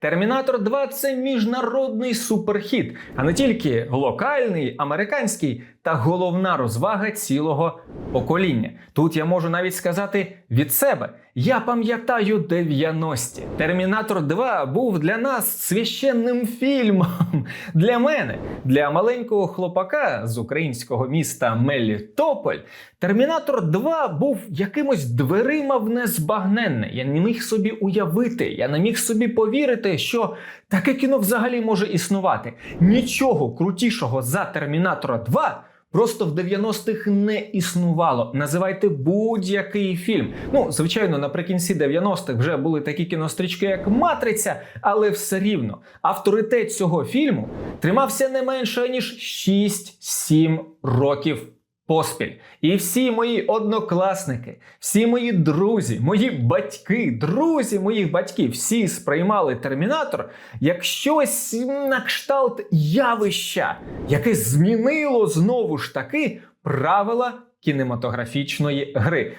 Термінатор 2 це міжнародний суперхіт, а не тільки локальний, американський та головна розвага цілого покоління. Тут я можу навіть сказати від себе: я пам'ятаю 90-ті. Термінатор 2 був для нас священним фільмом. Для мене, для маленького хлопака з українського міста Мелітополь, Термінатор 2 був якимось дверима в незбагненне. Я не міг собі уявити, я не міг собі повірити, що таке кіно взагалі може існувати. Нічого крутішого за Термінатора 2 просто в 90-х не існувало. Називайте будь-який фільм. Ну, звичайно, наприкінці 90-х вже були такі кінострічки, як Матриця, але все рівно авторитет цього фільму тримався не менше ніж 6-7 років поспіль. І всі мої однокласники, всі мої друзі, мої батьки, друзі моїх батьків, всі сприймали термінатор як щось на кшталт явища, яке змінило знову ж таки правила кінематографічної гри.